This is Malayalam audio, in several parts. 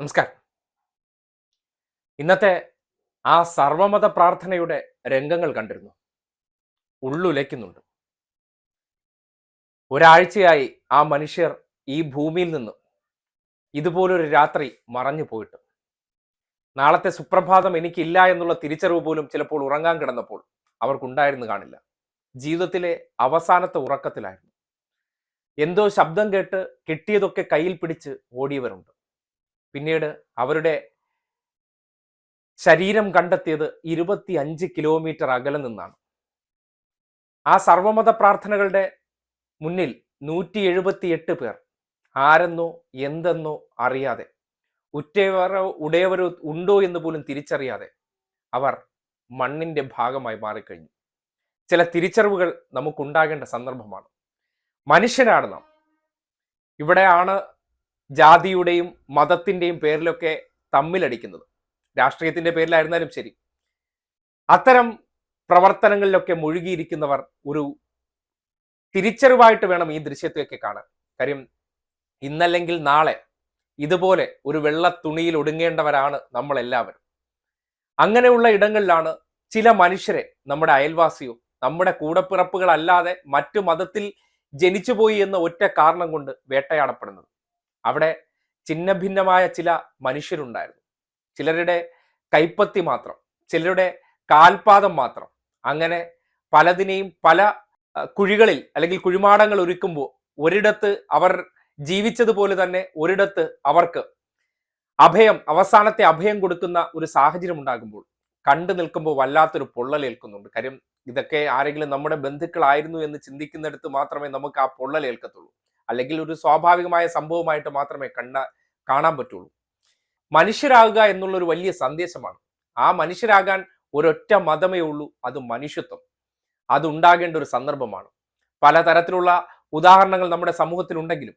നമസ്കാരം. ഇന്നത്തെ ആ സർവമത പ്രാർത്ഥനയുടെ രംഗങ്ങൾ കണ്ടിരുന്നു. ഉള്ളുലയ്ക്കുന്നുണ്ട്. ഒരാഴ്ചയായി ആ മനുഷ്യർ ഈ ഭൂമിയിൽ നിന്ന് ഇതുപോലൊരു രാത്രി മറഞ്ഞു പോയിട്ട്. നാളത്തെ സുപ്രഭാതം എനിക്കില്ല എന്നുള്ള തിരിച്ചറിവ് പോലും ചിലപ്പോൾ ഉറങ്ങാൻ കിടന്നപ്പോൾ അവർക്കുണ്ടായിരുന്നു കാണില്ല. ജീവിതത്തിലെ അവസാനത്തെ ഉറക്കത്തിലായിരുന്നു. എന്തോ ശബ്ദം കേട്ട് കിട്ടിയതൊക്കെ കയ്യിൽ പിടിച്ച് ഓടിയവരുണ്ട്. പിന്നീട് അവരുടെ ശരീരം കണ്ടെത്തിയത് ഇരുപത്തി അഞ്ച് കിലോമീറ്റർ അകലെ നിന്നാണ്. ആ സർവമത പ്രാർത്ഥനകളുടെ മുന്നിൽ നൂറ്റി എഴുപത്തി എട്ട് പേർ. ആരെന്നോ എന്തെന്നോ അറിയാതെ. ഉറ്റവരോ ഉടയവരോ ഉണ്ടോ എന്ന് പോലും തിരിച്ചറിയാതെ അവർ മണ്ണിന്റെ ഭാഗമായി മാറിക്കഴിഞ്ഞു. ചില തിരിച്ചറിവുകൾ നമുക്കുണ്ടാകേണ്ട സന്ദർഭമാണ്. മനുഷ്യരാണ് നാം. ഇവിടെയാണ് ജാതിയുടെയും മതത്തിന്റെയും പേരിലൊക്കെ തമ്മിലടിക്കുന്നത്. രാഷ്ട്രീയത്തിന്റെ പേരിലായിരുന്നാലും ശരി. അത്തരം പ്രവർത്തനങ്ങളിലൊക്കെ മുഴുകിയിരിക്കുന്നവർ ഒരു തിരിച്ചറിവായിട്ട് വേണം ഈ ദൃശ്യത്തെയൊക്കെ കാണാൻ. കാര്യം ഇന്നല്ലെങ്കിൽ നാളെ ഇതുപോലെ ഒരു വെള്ള തുണിയിൽ ഒടുങ്ങേണ്ടവരാണ് നമ്മളെല്ലാവരും. അങ്ങനെയുള്ള ഇടങ്ങളിലാണ് ചില മനുഷ്യരെ നമ്മുടെ അയൽവാസിയോ നമ്മുടെ കൂടപ്പിറപ്പുകളല്ലാതെ മറ്റു മതത്തിൽ ജനിച്ചുപോയി എന്ന ഒറ്റ കാരണം കൊണ്ട് വേട്ടയാടപ്പെടുന്നത്. അവിടെ ചിന്ന ഭിന്നമായ ചില മനുഷ്യരുണ്ടായിരുന്നു. ചിലരുടെ കൈപ്പത്തി മാത്രം ചിലരുടെ കാൽപാദം മാത്രം. അങ്ങനെ പലതിനെയും പല കുഴികളിൽ അല്ലെങ്കിൽ കുഴിമാടങ്ങൾ ഒരുക്കുമ്പോൾ ഒരിടത്ത് അവർ ജീവിച്ചതുപോലെ തന്നെ ഒരിടത്ത് അവർക്ക് അഭയം അവസാനത്തെ അഭയം കൊടുക്കുന്ന ഒരു സാഹചര്യം ഉണ്ടാകുമ്പോൾ കണ്ടു നിൽക്കുമ്പോൾ വല്ലാത്തൊരു പൊള്ളലേൽക്കുന്നുണ്ട്. കാര്യം ഇതൊക്കെ ആരെങ്കിലും നമ്മുടെ ബന്ധുക്കളായിരുന്നു എന്ന് ചിന്തിക്കുന്നിടത്ത് മാത്രമേ നമുക്ക് ആ പൊള്ളലേൽക്കത്തുള്ളൂ. അല്ലെങ്കിൽ ഒരു സ്വാഭാവികമായ സംഭവമായിട്ട് മാത്രമേ കണ്ട കാണാൻ പറ്റുള്ളൂ. മനുഷ്യരാകുക എന്നുള്ള ഒരു വലിയ സന്ദേശമാണ്. ആ മനുഷ്യരാകാൻ ഒരൊറ്റ മതമേ ഉള്ളൂ അത് മനുഷ്യത്വം. അതുണ്ടാകേണ്ട ഒരു സന്ദർഭമാണ്. പലതരത്തിലുള്ള ഉദാഹരണങ്ങൾ നമ്മുടെ സമൂഹത്തിലുണ്ടെങ്കിലും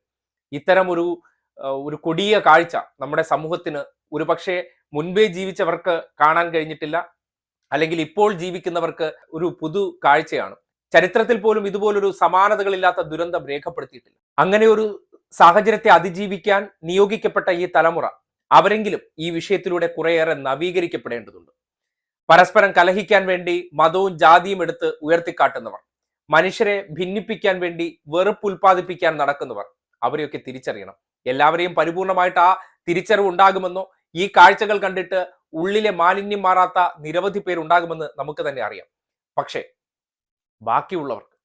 ഇത്തരം ഒരു ഒരു കൊടിയ കാഴ്ച നമ്മുടെ സമൂഹത്തിന് ഒരുപക്ഷെ മുൻപേ ജീവിച്ചവർക്ക് കാണാൻ കഴിഞ്ഞിട്ടില്ല അല്ലെങ്കിൽ ഇപ്പോൾ ജീവിക്കുന്നവർക്ക് ഒരു പുതു കാഴ്ചയാണ്. ചരിത്രത്തിൽ പോലും ഇതുപോലൊരു സമാനതകളില്ലാത്ത ദുരന്തം രേഖപ്പെടുത്തിയിട്ടില്ല. അങ്ങനെ ഒരു സാഹചര്യത്തെ അതിജീവിക്കാൻ നിയോഗിക്കപ്പെട്ട ഈ തലമുറ അവരെങ്കിലും ഈ വിഷയത്തിലൂടെ കുറേയേറെ നവീകരിക്കപ്പെടേണ്ടതുണ്ട്. പരസ്പരം കലഹിക്കാൻ വേണ്ടി മതവും ജാതിയും എടുത്ത് ഉയർത്തിക്കാട്ടുന്നവർ മനുഷ്യരെ ഭിന്നിപ്പിക്കാൻ വേണ്ടി വെറുപ്പ് ഉൽപ്പാദിപ്പിക്കാൻ നടക്കുന്നവർ അവരെയൊക്കെ തിരിച്ചറിയണം. എല്ലാവരെയും പരിപൂർണമായിട്ട് ആ തിരിച്ചറിവ് ഉണ്ടാകുമെന്നോ ഈ കാഴ്ചകൾ കണ്ടിട്ട് ഉള്ളിലെ മാലിന്യം മാറാത്ത നിരവധി പേരുണ്ടാകുമെന്ന് നമുക്ക് തന്നെ അറിയാം. പക്ഷേ ബാക്കിയുള്ളവർക്ക്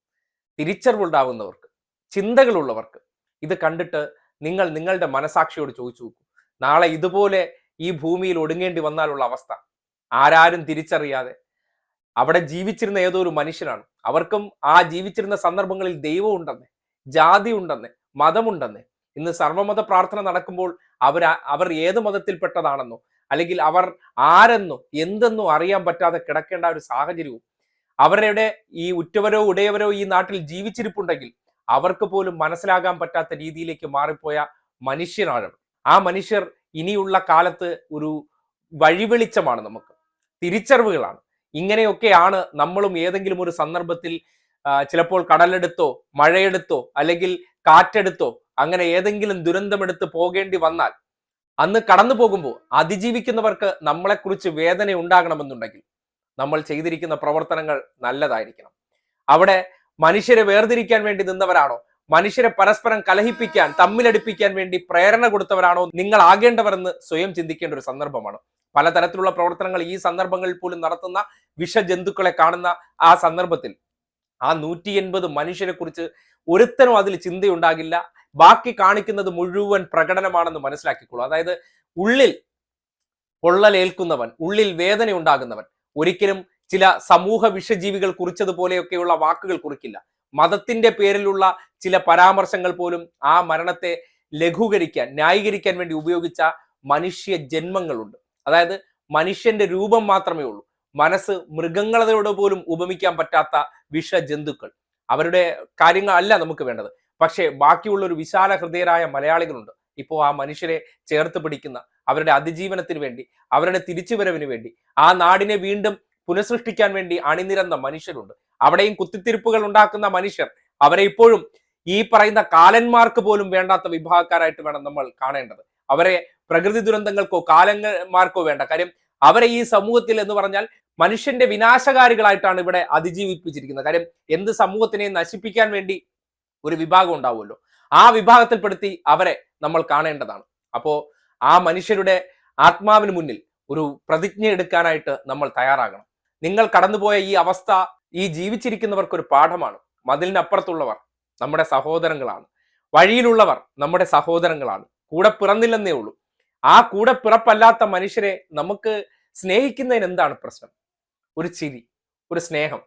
തിരിച്ചറിവുണ്ടാകുന്നവർക്ക് ചിന്തകളുള്ളവർക്ക്. ഇത് കണ്ടിട്ട് നിങ്ങൾ നിങ്ങളുടെ മനസാക്ഷിയോട് ചോദിച്ചു നോക്കൂ. നാളെ ഇതുപോലെ ഈ ഭൂമിയിൽ ഒടുങ്ങേണ്ടി വന്നാലുള്ള അവസ്ഥ. ആരാരും തിരിച്ചറിയാതെ. അവിടെ ജീവിച്ചിരുന്ന ഏതോ ഒരു മനുഷ്യനാണ്? അവർക്കും ആ ജീവിച്ചിരുന്ന സന്ദർഭങ്ങളിൽ ദൈവം ഉണ്ടെന്ന് ജാതി ഉണ്ടെന്ന് മതമുണ്ടെന്ന് ഇന്ന് സർവമത പ്രാർത്ഥന നടക്കുമ്പോൾ അവർ അവർ ഏത് മതത്തിൽപ്പെട്ടതാണെന്നോ അല്ലെങ്കിൽ അവർ ആരെന്നോ എന്തെന്നോ അറിയാൻ പറ്റാതെ കിടക്കേണ്ട ഒരു സാഹചര്യവും അവരുടെ ഈ ഉറ്റവരോ ഉടയവരോ ഈ നാട്ടിൽ ജീവിച്ചിരിപ്പുണ്ടെങ്കിൽ അവർക്ക് പോലും മനസ്സിലാകാൻ പറ്റാത്ത രീതിയിലേക്ക് മാറിപ്പോയ മനുഷ്യനാണ് ആ മനുഷ്യർ ഇനിയുള്ള കാലത്ത് ഒരു വഴിവെളിച്ചമാണ് നമുക്ക്. തിരിച്ചറിവുകളാണ്. ഇങ്ങനെയൊക്കെയാണ് നമ്മളും ഏതെങ്കിലും ഒരു സന്ദർഭത്തിൽ ചിലപ്പോൾ കടലെടുത്തോ മഴയെടുത്തോ അല്ലെങ്കിൽ കാറ്റെടുത്തോ അങ്ങനെ ഏതെങ്കിലും ദുരന്തമെടുത്ത് പോകേണ്ടി വന്നാൽ അന്ന് കടന്നു പോകുമ്പോൾ അതിജീവിക്കുന്നവർക്ക് നമ്മളെക്കുറിച്ച് വേദന ഉണ്ടാകണമെന്നുണ്ടെങ്കിൽ നമ്മൾ ചെയ്തിരിക്കുന്ന പ്രവർത്തനങ്ങൾ നല്ലതായിരിക്കണം. അവിടെ മനുഷ്യരെ വേർതിരിക്കാൻ വേണ്ടി നിന്നവരാണോ? മനുഷ്യരെ പരസ്പരം കലഹിപ്പിക്കാൻ തമ്മിലടിപ്പിക്കാൻ വേണ്ടി പ്രേരണ കൊടുത്തവരാണോ? നിങ്ങൾ ആകേണ്ടവരെന്ന് സ്വയം ചിന്തിക്കേണ്ട ഒരു സന്ദർഭമാണ്. പലതരത്തിലുള്ള പ്രവർത്തനങ്ങൾ ഈ സന്ദർഭങ്ങളിൽ പോലും നടത്തുന്ന വിഷജന്തുക്കളെ കാണുന്ന ആ സന്ദർഭത്തിൽ ആ നൂറ്റി എൺപത് മനുഷ്യരെ കുറിച്ച് ഒരുത്തനും അതിൽ ചിന്തയുണ്ടാകില്ല. ബാക്കി കാണിക്കുന്നത് മുഴുവൻ പ്രകടനമാണെന്ന് മനസ്സിലാക്കിക്കോളൂ. അതായത് ഉള്ളിൽ പൊള്ളലേൽക്കുന്നവൻ ഉള്ളിൽ വേദന ഉണ്ടാകുന്നവൻ ഒരിക്കലും ചില സമൂഹ വിഷജീവികൾ കുറിച്ചതുപോലെയൊക്കെയുള്ള വാക്കുകൾ കുറിക്കില്ല. മതത്തിന്റെ പേരിലുള്ള ചില പരാമർശങ്ങൾ പോലും ആ മരണത്തെ ലഘൂകരിക്കാൻ ന്യായീകരിക്കാൻ വേണ്ടി ഉപയോഗിച്ച മനുഷ്യ ജന്മങ്ങളുണ്ട്. അതായത് മനുഷ്യന്റെ രൂപം മാത്രമേ ഉള്ളൂ. മനസ്സ് മൃഗങ്ങളതയോട് പോലും ഉപമിക്കാൻ പറ്റാത്ത വിഷജന്തുക്കൾ. അവരുടെ കാര്യങ്ങൾ അല്ല നമുക്ക് വേണ്ടത്. പക്ഷേ ബാക്കിയുള്ള ഒരു വിശാല ഹൃദയരായ മലയാളികളുണ്ട്. ഇപ്പോൾ ആ മനുഷ്യരെ ചേർത്ത് പിടിക്കുന്ന അവരുടെ അതിജീവനത്തിന് വേണ്ടി അവരുടെ തിരിച്ചുവരവിന് വേണ്ടി ആ നാടിനെ വീണ്ടും പുനഃസൃഷ്ടിക്കാൻ വേണ്ടി അണിനിരന്ന മനുഷ്യരുണ്ട്. അവിടെയും കുത്തിത്തിരിപ്പുകൾ ഉണ്ടാക്കുന്ന മനുഷ്യർ അവരെ ഇപ്പോഴും ഈ പറയുന്ന കാലന്മാർക്ക് പോലും വേണ്ടാത്ത വിഭാഗക്കാരായിട്ട് വേണം നമ്മൾ കാണേണ്ടത്. അവരെ പ്രകൃതി ദുരന്തങ്ങൾക്കോ കാലന്മാർക്കോ വേണ്ട. കാര്യം അവരെ ഈ സമൂഹത്തിൽ എന്ന് പറഞ്ഞാൽ മനുഷ്യന്റെ വിനാശകാരികളായിട്ടാണ് ഇവിടെ അതിജീവിപ്പിച്ചിരിക്കുന്നത്. കാര്യം എന്ത് സമൂഹത്തിനെ നശിപ്പിക്കാൻ വേണ്ടി ഒരു വിഭാഗം ഉണ്ടാവുമല്ലോ? ആ വിഭാഗത്തിൽപ്പെടുത്തി അവരെ നമ്മൾ കാണേണ്ടതാണ്. അപ്പോ ആ മനുഷ്യരുടെ ആത്മാവിന് മുന്നിൽ ഒരു പ്രതിജ്ഞ എടുക്കാനായിട്ട് നമ്മൾ തയ്യാറാകണം. നിങ്ങൾ കടന്നുപോയ ഈ അവസ്ഥ ഈ ജീവിച്ചിരിക്കുന്നവർക്ക് ഒരു പാഠമാണ്. മതിലിനപ്പുറത്തുള്ളവർ നമ്മുടെ സഹോദരങ്ങളാണ്. വഴിയിലുള്ളവർ നമ്മുടെ സഹോദരങ്ങളാണ്. കൂടെ പിറന്നില്ലെന്നേ ഉള്ളൂ. ആ കൂടെ പിറപ്പല്ലാത്ത മനുഷ്യരെ നമുക്ക് സ്നേഹിക്കുന്നതിന് എന്താണ് പ്രശ്നം? ഒരു ചിരി ഒരു സ്നേഹം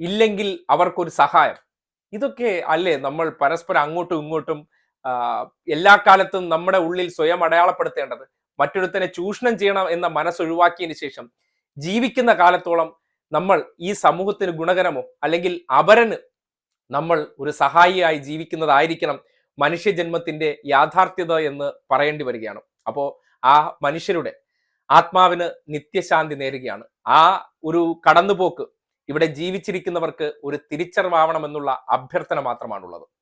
ഇല്ലെങ്കിൽ അവർക്കൊരു സഹായം. ഇതൊക്കെ അല്ലേ നമ്മൾ പരസ്പരം അങ്ങോട്ടും ഇങ്ങോട്ടും എല്ലാ കാലത്തും നമ്മുടെ ഉള്ളിൽ സ്വയം അടയാളപ്പെടുത്തേണ്ടത് മറ്റൊരുത്തനെ ചൂഷണം ചെയ്യണം എന്ന മനസ്സൊഴിവാക്കിയതിന് ശേഷം ജീവിക്കുന്ന കാലത്തോളം നമ്മൾ ഈ സമൂഹത്തിന് ഗുണകരമോ അല്ലെങ്കിൽ അപരന് നമ്മൾ ഒരു സഹായിയായി ജീവിക്കുന്നതായിരിക്കണം മനുഷ്യജന്മത്തിന്റെ യാഥാർത്ഥ്യത എന്ന് പറയേണ്ടി വരികയാണ്. അപ്പോൾ ആ മനുഷ്യരുടെ ആത്മാവിന് നിത്യശാന്തി നേരുകയാണ്. ആ ഒരു കടന്നുപോക്ക് ഇവിടെ ജീവിച്ചിരിക്കുന്നവർക്ക് ഒരു തിരിച്ചറിവാവണമെന്നുള്ള അഭ്യർത്ഥന മാത്രമാണുള്ളത്.